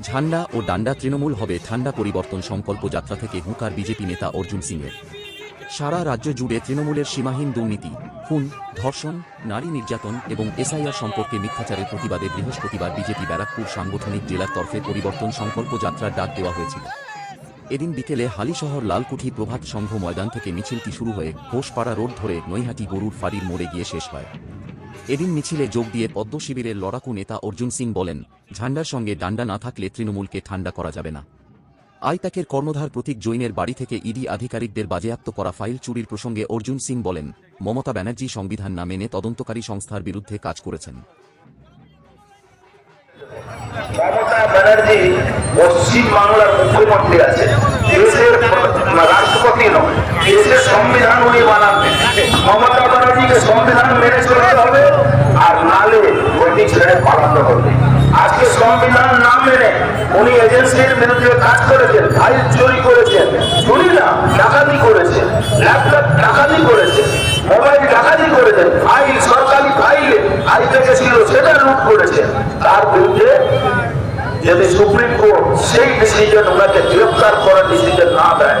ঝান্ডা ও ডান্ডা তৃণমূল হবে ঠান্ডা পরিবর্তন সংকল্প যাত্রা থেকে হুঁকার বিজেপি নেতা অর্জুন সিংয়ের। সারা রাজ্য জুড়ে তৃণমূলের সীমাহীন দুর্নীতি, খুন, ধর্ষণ, নারী নির্যাতন এবং এসআইআর সম্পর্কে মিথ্যাচারের প্রতিবাদে বৃহস্পতিবার বিজেপি ব্যারাকপুর সাংগঠনিক জেলার তরফে পরিবর্তন সংকল্প যাত্রার ডাক দেওয়া হয়েছিল। এদিন বিকেলে হালিশহর লালকুঠি প্রভাত সংঘ ময়দান থেকে মিছিলটি শুরু হয়ে ঘোষপাড়া রোড ধরে নৈহাটি গরুর ফাঁড়ির মোড়ে গিয়ে শেষ হয়। এদিন মিছিলে যোগ দিয়ে পদ্ম শিবিরের লড়াকু নেতা অর্জুন সিং বলেন ঝান্ডার সঙ্গে ডান্ডা না থাকলে তৃণমূলকে ঠান্ডা করা যাবে না। আইপ্যাকের কর্ণধার প্রতীক জৈনের বাড়ি থেকে ইডি আধিকারিকদের বাজেয়াপ্ত করা ফাইল চুরির প্রসঙ্গে অর্জুন সিং বলেন, মমতা ব্যানার্জি সংবিধান না মেনে তদন্তকারী সংস্থার বিরুদ্ধে কাজ করেছেন। মমতা ব্যানার্জি পশ্চিম বাংলার মুখ্যমন্ত্রী আছে দেশের রাষ্ট্রপতি নয় দেশের সংবিধান উনি বানাবেন মমতা ব্যানার্জিকে সংবিধান মেনে চলতে হবে, আর নালে আজকে সংবিধান না মেনে উনি এজেন্সির বিরুদ্ধে কাজ করেছেন, ফাইল চুরি করেছেন চুরি না ডাকাতি করেছেন ল্যাপটপ ডাকাতি করেছেন মোবাইল ডাকাতি করেছেন ফাইল, সরকারি ফাইলে আইপ্যাকে ছিল, সেটা লুট করেছেন তার বিরুদ্ধে যদি সুপ্রিম কোর্ট সেই ডিসিশন ওনাকে গ্রেফতার করার ডিসিশন না দেয়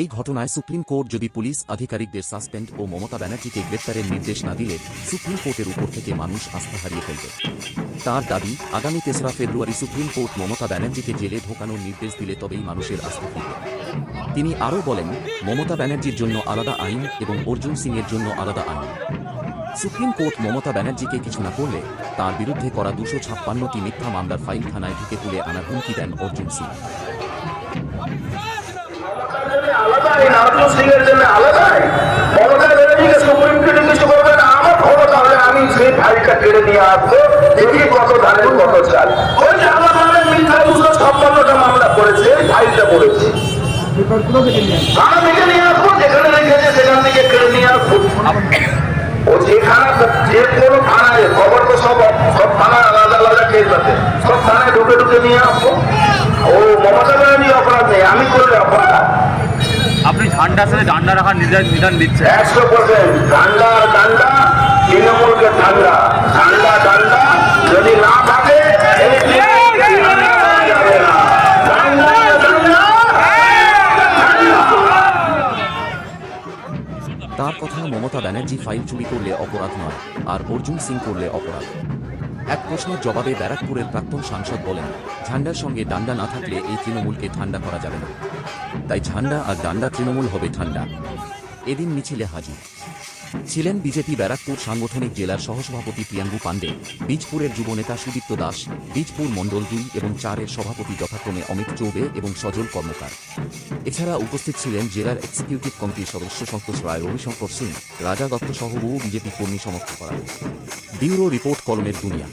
এই ঘটনায় সুপ্রিম কোর্ট যদি পুলিশ আধিকারিকদের সাসপেন্ড ও মমতা ব্যানার্জিকে গ্রেপ্তারের নির্দেশ না দিলে সুপ্রিম কোর্টের উপর থেকে মানুষ আস্থা হারিয়ে ফেলবে। তার দাবি, আগামী তেসরা ফেব্রুয়ারি সুপ্রিম কোর্ট মমতা ব্যানার্জিকে জেলে ঢোকানোর নির্দেশ দিলে তবেই মানুষের আস্থা ফিরবে। তিনি আরও বলেন, মমতা ব্যানার্জির জন্য আলাদা আইন এবং অর্জুন সিংয়ের জন্য আলাদা আইন। সুপ্রিম কোর্ট মমতা ব্যানার্জিকে কিছু না করলে তার বিরুদ্ধে করা দুশো ছাপ্পান্নটি মিথ্যা মামলার ফাইল থানায় ঢুকে তুলে আনার হুমকি দেন অর্জুন সিং। আমি সেই যে আমার মিথ্যা খবর তো সব থানায় আলাদা আলাদা সব থানায় নিয়ে আসব। ও মমতা ব্যানার্জি অপরাধ নেই, আমি করলে অপরাধ। আপনি ঝান্ডার সাথে ডান্ডা রাখার নির্দেশ বিধান দিচ্ছেন। একশো পার্সেন্ট তৃণমূলকে ঠান্ডা ঠান্ডা যদি না থাকে তার কথা মমতা ব্যানার্জি ফাইল চুরি করলে অপরাধ নয় আর অর্জুন সিং করলে অপরাধ। এক প্রশ্নের জবাবে ব্যারাকপুরের প্রাক্তন সাংসদ বলেন, ঝান্ডার সঙ্গে ডান্ডা না থাকলে এই তৃণমূলকে ঠান্ডা করা যাবে না। তাই ঝান্ডা আর ডান্ডা তৃণমূল হবে ঠান্ডা। এদিন মিছিলে হাজির। ছিলেন বিজেপি ব্যারাকপুর সাংগঠনিক জেলার সহসভাপতি প্রিয়াঙ্গু পাণ্ডে, বীজপুরের যুবনেতা সুদীপ্ত দাস, বীজপুর মণ্ডল দুই এবং চারের সভাপতি যথাক্রমে অমিত চৌবে এবং সজল কর্মকার। এছাড়া উপস্থিত ছিলেন জেলার এক্সিকিউটিভ কমিটির সদস্য সন্তোষ রায়, রবিশঙ্কর সিং, রাজা দত্ত সহ বহু বিজেপি কর্মী সমর্থ করা ব্যুরো রিপোর্ট কলমের দুনিয়া।